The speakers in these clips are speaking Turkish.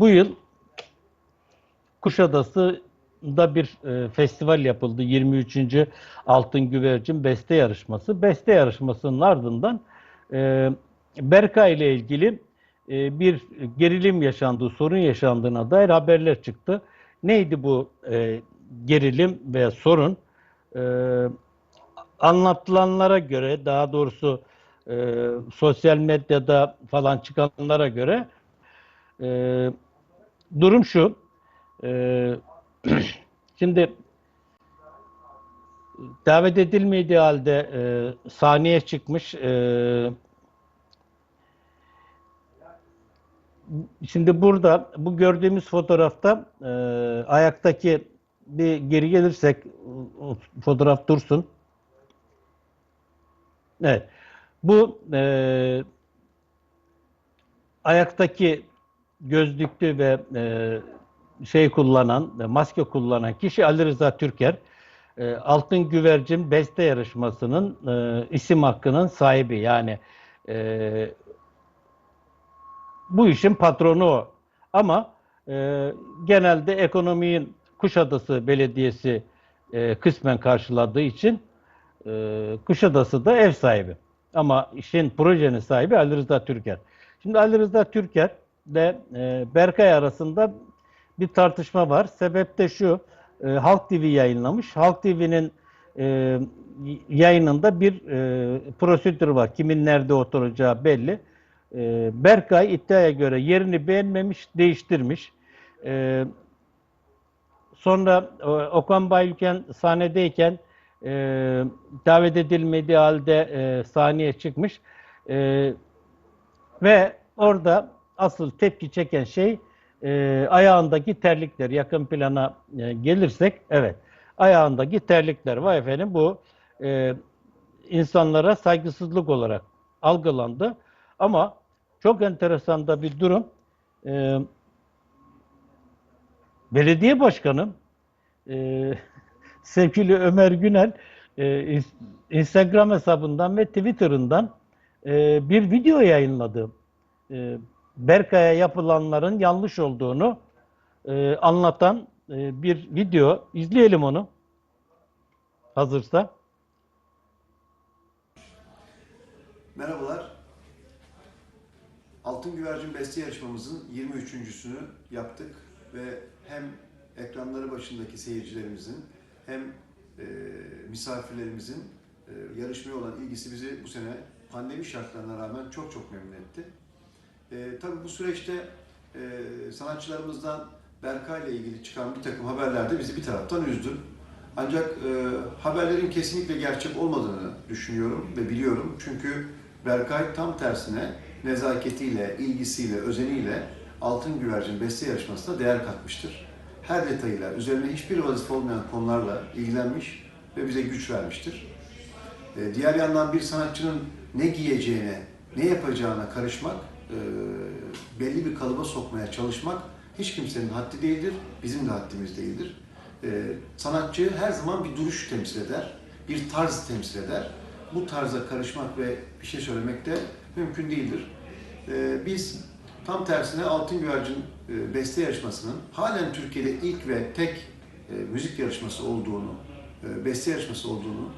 bu yıl Kuşadası'da bir e, festival yapıldı. 23. Altın Güvercin Beste Yarışması. Beste yarışmasının ardından e, Berkay ile ilgili e, bir gerilim yaşandığı, sorun yaşandığına dair haberler çıktı. Neydi bu e, gerilim ve sorun? E, anlatılanlara göre, daha doğrusu e, sosyal medyada falan çıkanlara göre e, durum şu. e, şimdi davet edilmediği halde e, sahneye çıkmış. E, şimdi burada bu gördüğümüz fotoğrafta e, ayaktaki bir geri gelirsek fotoğraf dursun. Evet. Bu e, ayaktaki gözlüklü ve e, şey kullanan, e, maske kullanan kişi Ali Rıza Türker. E, Altın Güvercin Beste Yarışması'nın e, isim hakkının sahibi. Yani e, bu işin patronu o. Ama e, genelde ekonomiyi Kuşadası Belediyesi e, kısmen karşıladığı için e, Kuşadası da ev sahibi. Ama işin projenin sahibi Ali Rıza Türker. Şimdi Ali Rıza Türker ile e, Berkay arasında bir tartışma var. Sebep de şu, e, Halk TV yayınlamış. Halk TV'nin e, yayınında bir prosedür var. Kimin nerede oturacağı belli. Berkay iddiaya göre yerini beğenmemiş, değiştirmiş. Sonra Okan Bayülken sahnedeyken e, davet edilmediği halde sahneye çıkmış. Ve orada asıl tepki çeken şey e, ayağındaki terlikler. Yakın plana e, gelirsek, evet ayağındaki terlikler. Vay efendim bu e, insanlara saygısızlık olarak algılandı. Ama çok enteresan da bir durum. E, belediye başkanı e, sevgili Ömer Günel e, Instagram hesabından ve Twitter'ından e, bir video yayınladı. E, Berkay'a yapılanların yanlış olduğunu e, anlatan e, bir video. İzleyelim onu. Hazırsa. Merhabalar. Altın Güvercin Beste yarışmamızın 23.sünü yaptık ve hem ekranları başındaki seyircilerimizin hem e, misafirlerimizin e, yarışmaya olan ilgisi bizi bu sene pandemi şartlarına rağmen çok çok memnun etti. E, tabii bu süreçte e, sanatçılarımızdan Berkay ile ilgili çıkan bir takım haberler de bizi bir taraftan üzdü. Ancak e, haberlerin kesinlikle gerçek olmadığını düşünüyorum ve biliyorum. Çünkü Berkay tam tersine nezaketiyle, ilgisiyle, özeniyle Altın Güvercin Beste Yarışması'na değer katmıştır. Her detayıyla, üzerine hiçbir vazife olmayan konularla ilgilenmiş ve bize güç vermiştir. E, diğer yandan bir sanatçının ne giyeceğine, ne yapacağına karışmak, e, belli bir kalıba sokmaya çalışmak hiç kimsenin haddi değildir, bizim de haddimiz değildir. E, sanatçı her zaman bir duruş temsil eder, bir tarz temsil eder. Bu tarza karışmak ve bir şey söylemek de mümkün değildir. E, biz tam tersine Altın Güvercin e, beste yarışmasının halen Türkiye'de ilk ve tek e, müzik yarışması olduğunu, e, beste yarışması olduğunu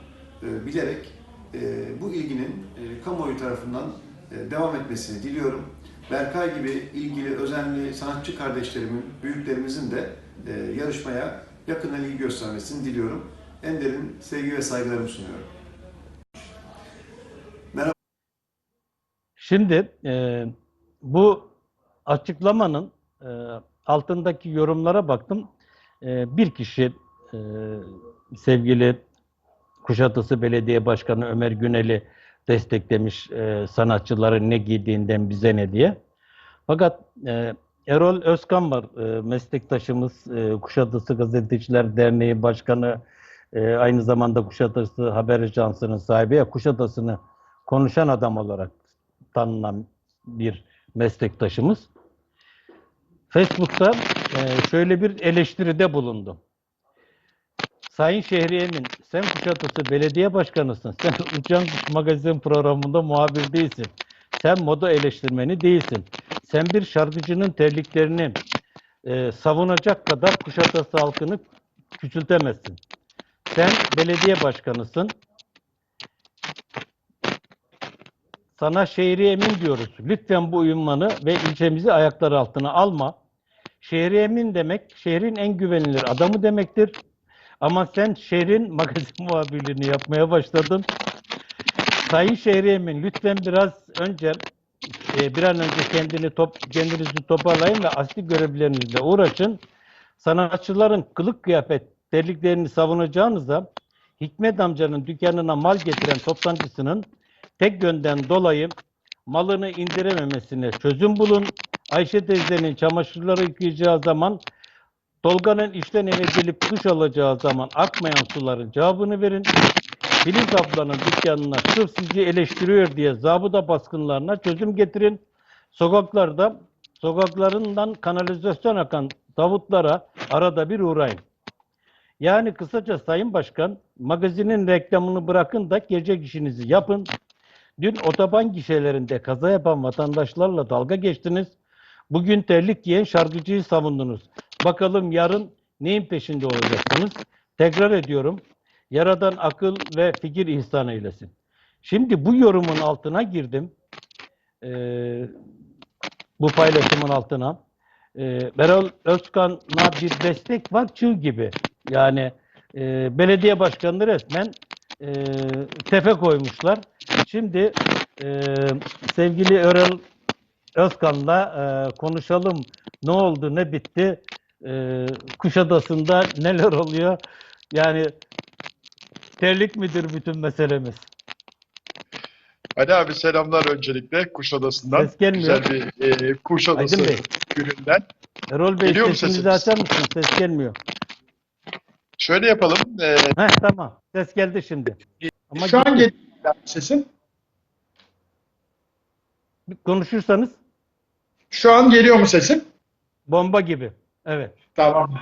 e, bilerek e, bu ilginin e, kamuoyu tarafından devam etmesini diliyorum. Berkay gibi ilgili, özenli sanatçı kardeşlerimin, büyüklerimizin de e, yarışmaya yakından ilgi göstermesini diliyorum. En derin sevgi ve saygılarımı sunuyorum. Merhaba. Şimdi e, bu açıklamanın e, altındaki yorumlara baktım. E, bir kişi e, sevgili Kuşadası Belediye Başkanı Ömer Günel'i desteklemiş e, sanatçıların ne giydiğinden bize ne diye. Fakat e, Erol Özkan var, e, meslektaşımız, e, Kuşadası Gazeteciler Derneği Başkanı, e, aynı zamanda Kuşadası Haber Ajansı'nın sahibi, ya Kuşadası'nı konuşan adam olarak tanınan bir meslektaşımız. Facebook'ta e, şöyle bir eleştiride bulundu. Sayın Şehriye'nin sen Kuşadası Belediye Başkanısın. Sen Uçan Kuş Magazin programında muhabir değilsin. Sen moda eleştirmeni değilsin. sen bir şarkıcının terliklerini e, savunacak kadar Kuşadası halkını küçültemezsin. Sen belediye başkanısın. Sana şehri emin diyoruz. Lütfen bu uyumanı ve ilçemizi ayaklar altına alma. Şehri emin demek şehrin en güvenilir adamı demektir. Ama sen şehrin magazin muhabirliğini yapmaya başladın. Sayın Şehri Emin lütfen biraz önce e, bir an önce kendini top, kendinizi toparlayın ve asli görevlerinizle uğraşın. Sanatçıların kılık kıyafet terliklerini savunacağınıza Hikmet amcanın dükkanına mal getiren toptancısının tek yönden dolayı malını indirememesine çözüm bulun. Ayşe teyzenin çamaşırları yıkayacağı zaman Tolga'nın işten eve gelip duş alacağı zaman akmayan suların cevabını verin. Filiz ablanın dükkanına sırf sizi eleştiriyor diye zabıta baskınlarına çözüm getirin. Sokaklarda, sokaklarından kanalizasyon akan davutlara arada bir uğrayın. Yani kısaca Sayın Başkan, magazinin reklamını bırakın da gelecek işinizi yapın. Dün otoban gişelerinde kaza yapan vatandaşlarla dalga geçtiniz. Bugün terlik giyen şarkıcıyı savundunuz. Bakalım yarın neyin peşinde olacaksınız? Tekrar ediyorum. Yaradan akıl ve fikir ihsan eylesin. Şimdi bu yorumun altına girdim. Ee, bu paylaşımın altına. Ee, Beral Özkan'a bir destek var çığ gibi. Yani e, belediye başkanını resmen e, tefe koymuşlar. Şimdi e, sevgili Erol Özkan'la e, konuşalım. Ne oldu, ne bitti? E, Kuşadası'nda neler oluyor? Yani terlik midir bütün meselemiz? Ali abi selamlar öncelikle Kuşadası'ndan. Ses gelmiyor. Güzel bir e, Kuşadası Aydın Bey. gününden. Erol Bey Geliyor sesinizi sesimiz? açar mısın? Ses gelmiyor. Şöyle yapalım. E, Heh, tamam. Ses geldi şimdi. Ama şu an gitti. geliyor sesim. konuşursanız Şu an geliyor mu sesim? bomba gibi. Evet. Tamam.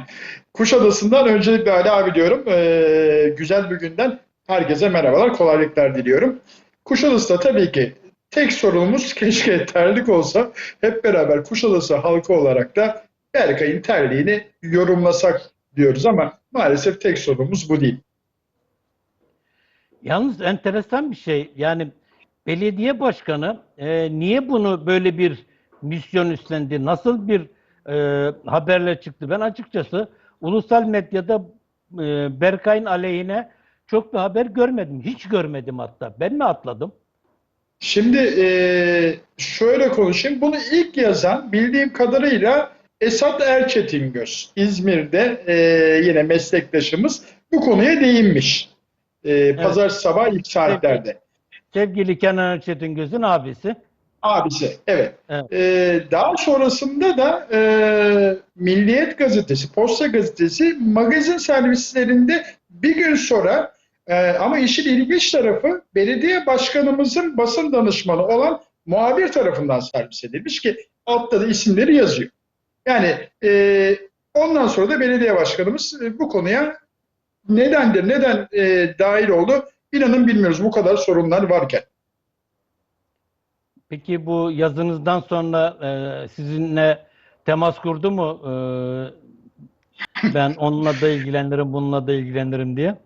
Kuşadası'ndan öncelikle Ali abi diyorum. E, güzel bir günden herkese merhabalar, kolaylıklar diliyorum. Kuşadası'da tabii ki tek sorunumuz keşke terlik olsa. Hep beraber Kuşadası halkı olarak da Berkay'ın terliğini yorumlasak diyoruz ama maalesef tek sorunumuz bu değil. Yalnız enteresan bir şey. Yani belediye başkanı e, niye bunu böyle bir misyon üstlendi? Nasıl bir e, haberle çıktı? Ben açıkçası ulusal medyada e, Berkay'ın aleyhine çok bir haber görmedim. Hiç görmedim hatta. Ben mi atladım? Şimdi eee, şöyle konuşayım. Bunu ilk yazan bildiğim kadarıyla Esat Erçetingöz. İzmir'de eee, yine meslektaşımız bu konuya değinmiş. Eee Pazar sabah ilk saatlerde. Sevgili Kenan Çetingöz'ün abisi. Abisi, evet. Evet. Eee, daha sonrasında da eee, Milliyet Gazetesi, Posta Gazetesi magazin servislerinde bir gün sonra eee, ama işin ilginç tarafı belediye başkanımızın basın danışmanı olan muhabir tarafından servis edilmiş ki altta da isimleri yazıyor. Yani eee, ondan sonra da belediye başkanımız e, bu konuya nedendir, neden eee, dahil oldu inanın bilmiyoruz bu kadar sorunlar varken. Peki bu yazınızdan sonra e, sizinle temas kurdu mu? E, ben onunla da ilgilenirim, bununla da ilgilenirim diye.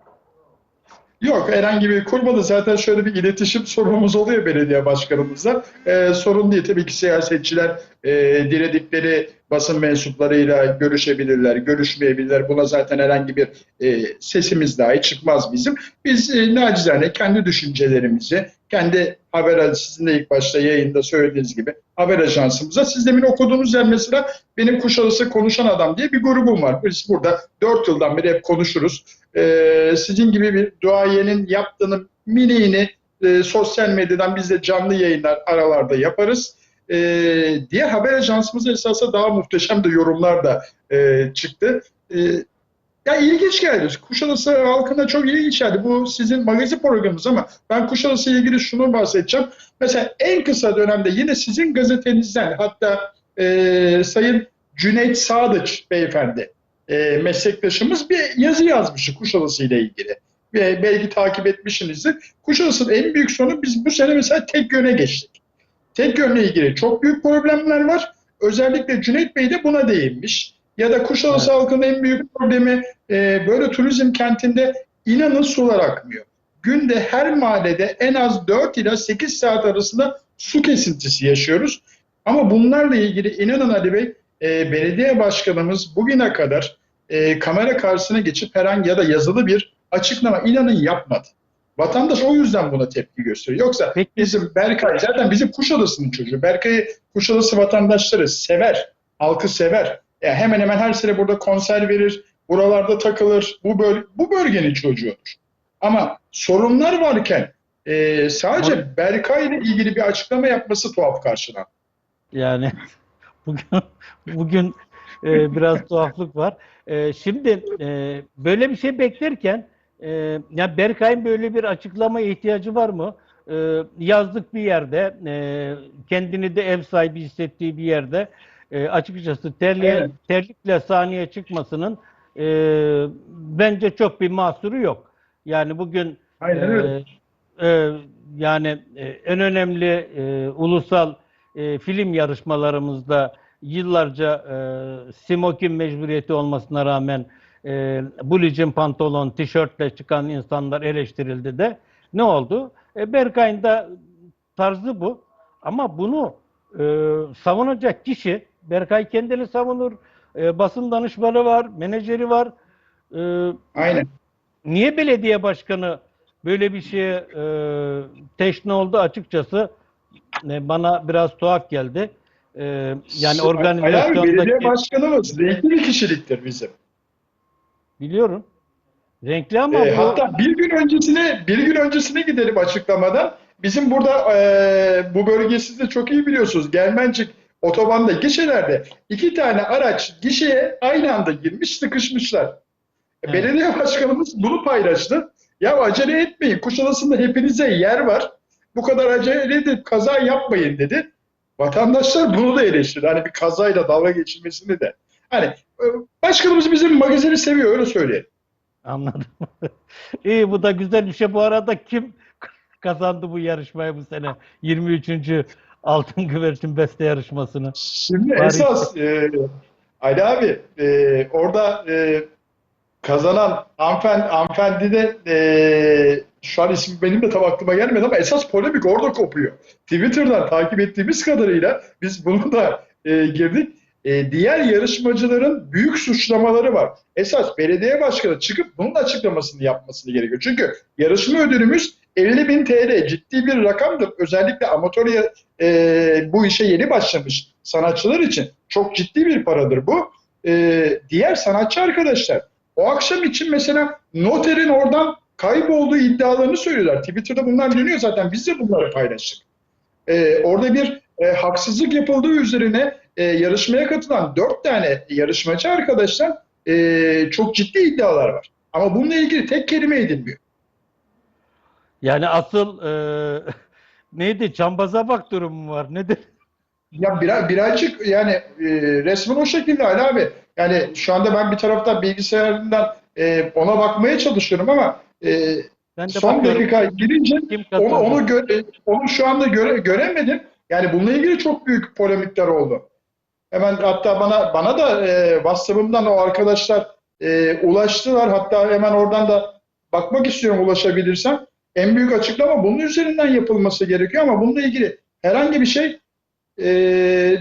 Yok herhangi bir kurmadı. Zaten şöyle bir iletişim sorunumuz oluyor belediye başkanımızla. Ee, sorun değil. Tabii ki siyasetçiler e, diledikleri basın mensuplarıyla görüşebilirler, görüşmeyebilirler. Buna zaten herhangi bir e, sesimiz dahi çıkmaz bizim. Biz e, nacizane kendi düşüncelerimizi, kendi haber sizin de ilk başta yayında söylediğiniz gibi haber ajansımıza siz demin okuduğunuz yer mesela benim Kuşadası Konuşan Adam diye bir grubum var. Biz burada dört yıldan beri hep konuşuruz. Ee, sizin gibi bir duayenin yaptığının miniğini e, sosyal medyadan biz de canlı yayınlar aralarda yaparız. Ee, diğer haber ajansımıza esasında daha muhteşem de yorumlar da e, çıktı. Ee, ya ilginç geldi. Kuşadası halkına çok ilginç geldi. Bu sizin magazin programınız ama ben Kuşadası ile ilgili şunu bahsedeceğim. Mesela en kısa dönemde yine sizin gazetenizden hatta e, Sayın Cüneyt Sadıç beyefendi e, meslektaşımız bir yazı yazmıştı Kuşadası ile ilgili. Ve belki takip etmişsinizdir. Kuşadası'nın en büyük sorunu biz bu sene mesela tek yöne geçtik. Tek yönle ilgili çok büyük problemler var. özellikle Cüneyt Bey de buna değinmiş. Ya da Kuşadası halkının en büyük problemi e, böyle turizm kentinde inanın sular akmıyor. Günde her mahallede en az 4 ila 8 saat arasında su kesintisi yaşıyoruz. Ama bunlarla ilgili inanın Ali Bey, e, belediye başkanımız bugüne kadar e, kamera karşısına geçip herhangi ya da yazılı bir açıklama inanın yapmadı. Vatandaş o yüzden buna tepki gösteriyor. Yoksa Peki. bizim Berkay zaten bizim Kuşadası'nın çocuğu. Berkay'ı Kuşadası vatandaşları sever, halkı sever. Ya hemen hemen her sene burada konser verir, buralarda takılır. Bu böl bu bölgenin çocuğudur. Ama sorunlar varken e, sadece Berkay ile ilgili bir açıklama yapması tuhaf karşılan. Yani bugün bugün e, biraz tuhaflık var. E, şimdi e, böyle bir şey beklerken e, ya Berkay'ın böyle bir açıklamaya ihtiyacı var mı? E, yazlık bir yerde, e, kendini de ev sahibi hissettiği bir yerde e, açıkçası terliğe, Evet. terlikle sahneye çıkmasının e, bence çok bir mahsuru yok. Yani bugün Aynen öyle. ee, e, yani e, en önemli e, ulusal e, film yarışmalarımızda yıllarca e, smokin mecburiyeti olmasına rağmen e, bulicin pantolon, tişörtle çıkan insanlar eleştirildi de ne oldu? E, Berkay'ın da tarzı bu. Ama bunu e, savunacak kişi, Berkay kendini savunur, e, basın danışmanı var, menajeri var. E, Aynen. Niye belediye başkanı böyle bir şeye e, teşne oldu açıkçası e, bana biraz tuhaf geldi. E, yani organizasyondaki belediye başkanımız renkli bir kişiliktir bizim. Biliyorum. Renkli ama E, bu hatta bir gün öncesine bir gün öncesine gidelim açıklamadan. Bizim burada e, bu bölgeyi siz de çok iyi biliyorsunuz. Gelmencik otobanda gişelerde iki tane araç gişeye aynı anda girmiş sıkışmışlar. Evet. Belediye başkanımız bunu paylaştı. Ya acele etmeyin. Kuşadası'nda hepinize yer var. Bu kadar acele edip kaza yapmayın dedi. Vatandaşlar bunu da eleştirdi. Hani bir kazayla dalga geçilmesini de. Hani e, başkanımız bizim magazini seviyor öyle söyleyelim. anladım. İyi bu da güzel bir şey. Bu arada kim kazandı bu yarışmayı bu sene? 23. Altın Güvercin Beste yarışmasını. Şimdi Bari- esas e, Ali abi e, orada e, kazanan hanımefendi, hanımefendi de e, şu an ismi benim de tam aklıma gelmedi ama esas polemik orada kopuyor. Twitter'dan takip ettiğimiz kadarıyla biz bunu da e, girdik. E, diğer yarışmacıların büyük suçlamaları var. Esas belediye başkanı çıkıp bunun açıklamasını yapmasını gerekiyor. Çünkü yarışma ödülümüz 50 bin TL ciddi bir rakamdır. Özellikle amatör e, bu işe yeni başlamış sanatçılar için çok ciddi bir paradır bu. E, diğer sanatçı arkadaşlar o akşam için mesela noterin oradan kaybolduğu iddialarını söylüyorlar. Twitter'da bunlar dönüyor zaten biz de bunları paylaştık. E, orada bir e, haksızlık yapıldığı üzerine e, yarışmaya katılan dört tane yarışmacı arkadaşlar e, çok ciddi iddialar var. Ama bununla ilgili tek kelime edilmiyor. Yani asıl e, neydi? Cambaza bak durumu var. Nedir? Ya biraz, birazcık yani e, resmen o şekilde Ali abi. Yani şu anda ben bir taraftan bilgisayarından e, ona bakmaya çalışıyorum ama e, Ben de son bakıyorum dakika girince onu onu gö- onu şu anda göre- göremedim. Yani bununla ilgili çok büyük polemikler oldu. Hemen hatta bana bana da e, WhatsApp'ımdan o arkadaşlar e, ulaştılar. Hatta hemen oradan da bakmak istiyorum ulaşabilirsem. En büyük açıklama bunun üzerinden yapılması gerekiyor ama bununla ilgili herhangi bir şey e,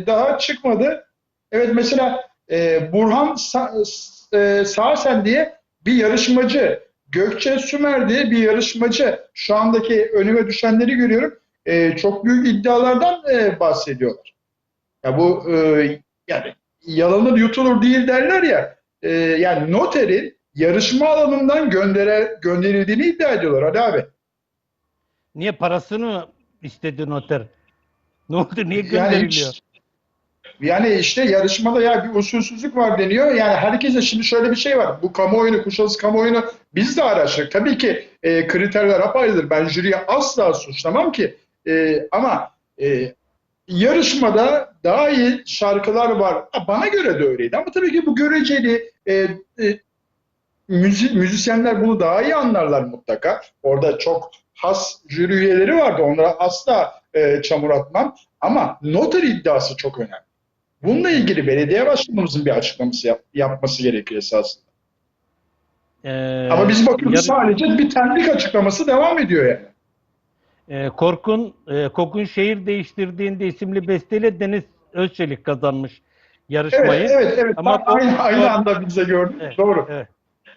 daha çıkmadı. Evet mesela e, Burhan Sa- e, Sağsen diye bir yarışmacı, Gökçe Sümer diye bir yarışmacı şu andaki önüme düşenleri görüyorum. E, çok büyük iddialardan e, bahsediyorlar. Ya bu e, yani yalanır yutulur değil derler ya. E, yani noterin yarışma alanından göndere, gönderildiğini iddia ediyorlar Ali abi. Niye parasını istedi noter? Ne oldu? Niye Yani, gönderiliyor? yani işte yarışmada ya bir usulsüzlük var deniyor. Yani herkese şimdi şöyle bir şey var. Bu kamuoyunu, Kuşadası kamuoyunu biz de araştırdık. Tabii ki e, kriterler apayrıdır. Ben jüriye asla suçlamam ki. E, ama e, yarışmada daha iyi şarkılar var. Bana göre de öyleydi. Ama tabii ki bu göreceli. E, e, müzi- müzisyenler bunu daha iyi anlarlar mutlaka. Orada çok has jüri üyeleri vardı. Onlara asla e, çamur atmam. Ama noter iddiası çok önemli. Bununla ilgili belediye başkanımızın bir açıklaması yap- yapması gerekiyor esasında. Ee, Ama biz bakıyoruz yarı- sadece bir tembik açıklaması devam ediyor yani. E, Korkun, e, Kokun şehir değiştirdiğinde isimli besteyle Deniz Özçelik kazanmış yarışmayı. Evet, evet, evet. Ama Tam aynı, aynı anda bize gördük. Evet, Doğru. evet.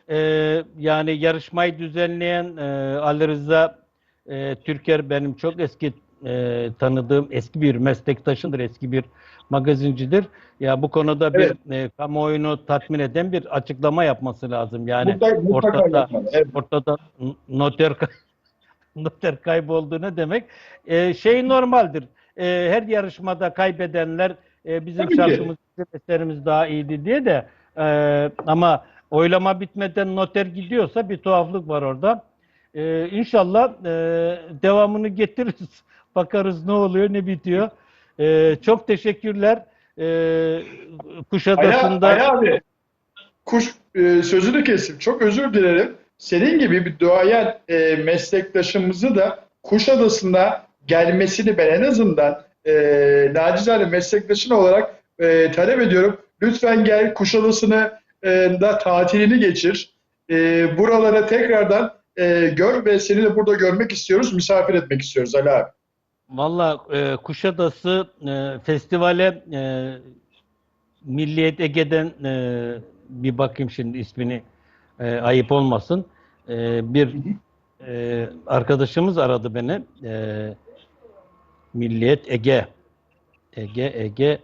Ee, yani yarışmayı düzenleyen e, Ali Rıza e, Türker benim çok eski e, tanıdığım eski bir meslektaşımdır, eski bir magazincidir. Ya bu konuda bir e, kamuoyunu tatmin eden bir açıklama yapması lazım. Yani mutlaka, mutlaka ortada- yapmalı. Evet. ortada noter noter kayboldu ne demek? Ee, şey normaldir. Ee, her yarışmada kaybedenler e, bizim Tabii şarkımız, bizim eserimiz daha iyiydi diye de e, ama oylama bitmeden noter gidiyorsa bir tuhaflık var orada. Ee, inşallah e, devamını getiririz. Bakarız ne oluyor ne bitiyor. Ee, çok teşekkürler. Ali, Kuşadası'nda Ali abi, kuş e, sözünü kestim. Çok özür dilerim. Senin gibi bir duayen e, meslektaşımızı da Kuşadası'na gelmesini ben en azından e, nacizane meslektaşın olarak e, talep ediyorum. Lütfen gel Kuşadası'nı e, da tatilini geçir. E, buralara tekrardan e, gör ve seni de burada görmek istiyoruz. Misafir etmek istiyoruz Ali abi. Valla e, Kuşadası e, festivale e, Milliyet Ege'den e, bir bakayım şimdi ismini e, ayıp olmasın. E, bir e, arkadaşımız aradı beni. E, Milliyet Ege. Ege, Ege.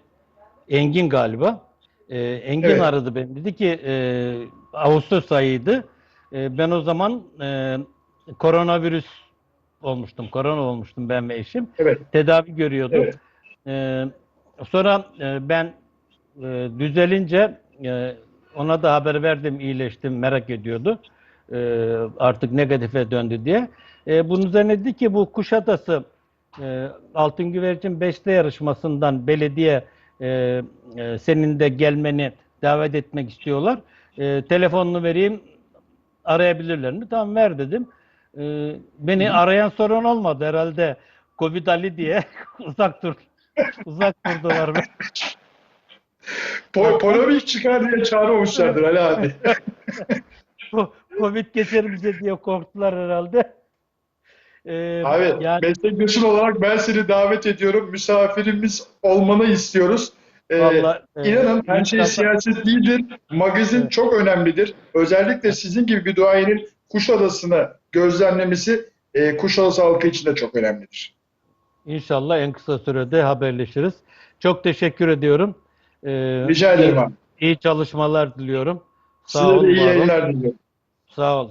Engin galiba. E, Engin Evet. aradı beni. Dedi ki e, Ağustos ayıydı. E, ben o zaman e, koronavirüs olmuştum. Korona olmuştum ben ve eşim. Evet. Tedavi görüyordum. Evet. Ee, sonra e, ben e, düzelince e, ona da haber verdim, iyileştim, merak ediyordu. E, artık negatife döndü diye. E, bunun üzerine dedi ki bu Kuşadası e, Altın Güvercin Beşte yarışmasından belediye e, e, senin de gelmeni davet etmek istiyorlar. E, telefonunu vereyim, arayabilirler mi? Tamam ver dedim. E, beni arayan sorun olmadı herhalde. Covid Ali diye uzak dur. Uzak durdular. Po polemik çıkar diye çağırmamışlardır Ali abi. Covid geçer bize diye korktular herhalde. Ee, Abi yani meslektaşın olarak ben seni davet ediyorum. Misafirimiz olmanı istiyoruz. Ee, vallahi, e, İnanın her şey siyaset değildir. Magazin Evet. çok önemlidir. Özellikle sizin gibi bir duayenin Kuşadası'nı gözlemlemesi e, Kuşadası halkı için de çok önemlidir. İnşallah en kısa sürede haberleşiriz. Çok teşekkür ediyorum. Ee, Rica ederim abi. iyi, iyi çalışmalar diliyorum. Sağ Size ol, de iyi yayınlar diliyorum. Sağ ol.